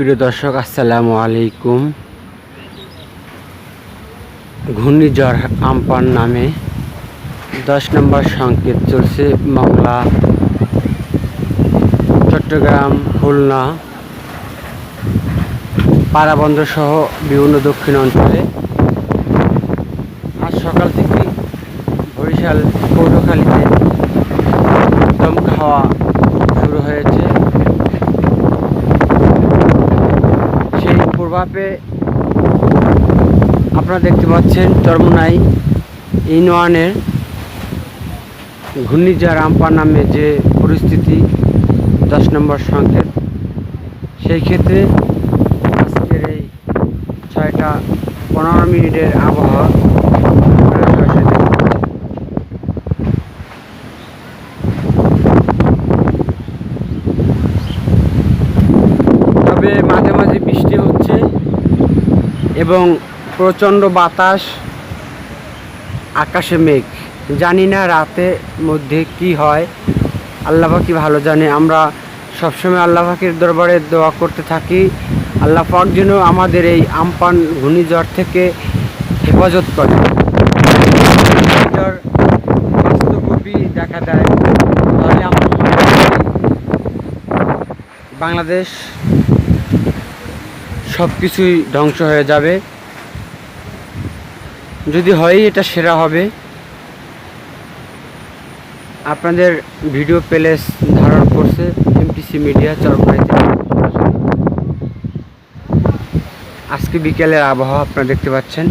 প্রিয় দর্শক, আসসালামু আলাইকুম। ঘূর্ণিঝড় আমপান নামে দশ নম্বর সংকেত চলছে মংলা চট্টগ্রাম, খুলনা পারাবন্দর সহ বিভিন্ন দক্ষিণ অঞ্চলে। আজ সকাল থেকে বরিশাল পৌরখালীতে দমকা হাওয়া প্রভাবে আপনারা দেখতে পাচ্ছেন চরমোনাই ওয়ানের ঘূর্ণিঝড় আম্পা নামে যে পরিস্থিতি, দশ নম্বর সংকেত। সেই ক্ষেত্রে আজকের এই ছয়টা পনেরো মিনিটের আবহাওয়া এবং প্রচণ্ড বাতাস, আকাশে মেঘ। জানি না রাতে মধ্যে কি হয়। আল্লাহ পাকি ভালো জানে। আমরা সবসময় আল্লাহ পাখির দরবারে দোয়া করতে থাকি। আল্লাহ পাক যেন আমাদের এই আমপান ঘূর্ণিঝড় থেকে হেফাজত করে। ঘূর্ণিঝড় দেখা দেয়। তাহলে আমরা বাংলাদেশ সব কিছুই ধ্বংস হয়ে যাবে। যদি হয় এটা সেরা হবে, আপনাদের ভিডিও প্লেস ধারণ করছে এমটিসি মিডিয়া চরমাইতে আজকে বিকেলের আবহাওয়া আপনারা দেখতে পাচ্ছেন।